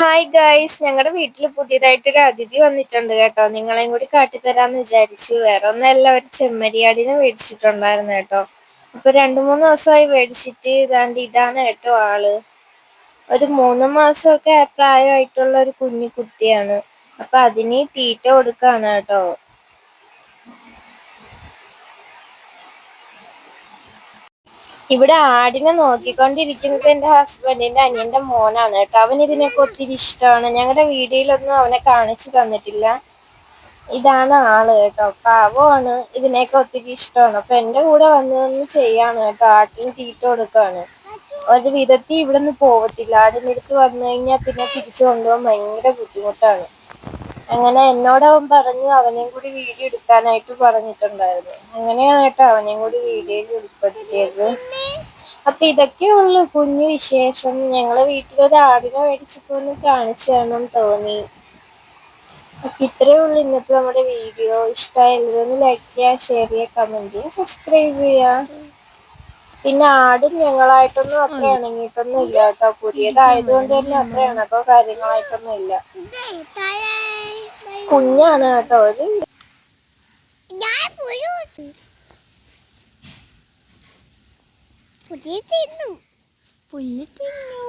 Hi guys ഞങ്ങളുടെ വീട്ടിൽ പുതിയതായിട്ടൊരു അതിഥി വന്നിട്ടുണ്ട് കേട്ടോ. നിങ്ങളെയും കൂടി കാട്ടിത്തരാന്ന് വിചാരിച്ചു. വേറെ ഒന്നല്ല ഒരു ചെമ്മരിയാടിനെ മേടിച്ചിട്ടുണ്ടായിരുന്നു കേട്ടോ. അപ്പൊ രണ്ടു മൂന്ന് ദിവസമായി മേടിച്ചിട്ട് ഇതാണ്ട് ഇതാണ് കേട്ടോ ആൾ. ഒരു മൂന്ന് മാസമൊക്കെ പ്രായമായിട്ടുള്ള ഒരു കുഞ്ഞു കുട്ടിയാണ്. അപ്പൊ അതിന് തീറ്റ കൊടുക്കാണ് കേട്ടോ. ഇവിടെ ആടിനെ നോക്കിക്കൊണ്ടിരിക്കുന്നത് എന്റെ ഹസ്ബൻഡിന്റെ അനിയന്റെ മോനാണ് കേട്ടോ. അവൻ ഇതിനൊക്കെ ഒത്തിരി ഇഷ്ടമാണ്. ഞങ്ങളുടെ വീഡിയോയിലൊന്നും അവനെ കാണിച്ചു തന്നിട്ടില്ല. ഇതാണ് ആൾ കേട്ടോ. പാവമാണ്. ഇതിനൊക്കെ ഒത്തിരി ഇഷ്ടമാണ്. അപ്പൊ എന്റെ കൂടെ വന്നതൊന്നും ചെയ്യാണ് കേട്ടോ. ആട്ടിന് തീറ്റ കൊടുക്കാണ്. ഒരു വിധത്തിൽ ഇവിടെ നിന്ന് പോവത്തില്ല ആടിനടുത്ത് വന്നു കഴിഞ്ഞാൽ പിന്നെ തിരിച്ചു കൊണ്ടുപോകാൻ ഭയങ്കര ബുദ്ധിമുട്ടാണ്. അങ്ങനെ എന്നോട് അവൻ പറഞ്ഞു അവനെയും കൂടി വീഡിയോ എടുക്കാനായിട്ട് പറഞ്ഞിട്ടുണ്ടായിരുന്നു. അങ്ങനെയാണ് കേട്ടോ അവനെയും കൂടി വീഡിയോയിൽ ഉൾപ്പെടുത്തിയത്. അപ്പൊ ഇതൊക്കെ ഉള്ളു കുഞ്ഞു വിശേഷം. ഞങ്ങളെ വീട്ടിലൊരു ആടിനെ മേടിച്ചപ്പോ ഒന്ന് കാണിച്ചു തരണം തോന്നി. അപ്പൊ ഇത്രയേ ഉള്ളൂ ഇന്നത്തെ നമ്മുടെ വീഡിയോ. ഇഷ്ടമായിരുന്നു ലൈക്ക് ചെയ്യുക ഷെയർ ചെയ്യുക കമന്റ് ചെയ്യുക സബ്സ്ക്രൈബ് ചെയ്യുക. പിന്നെ ആടും ഞങ്ങളായിട്ടൊന്നും അത്ര ഇണങ്ങിയിട്ടൊന്നും ഇല്ല കേട്ടോ. പുതിയതായതുകൊണ്ട് തന്നെ അത്ര ഇണക്കോ കാര്യങ്ങളായിട്ടൊന്നും ഇല്ല. കുഞ്ഞാണ് കേട്ടോ. ഒരു ഞാൻ പുഴു പുഴു തിന്നു പുഴു തിന്നു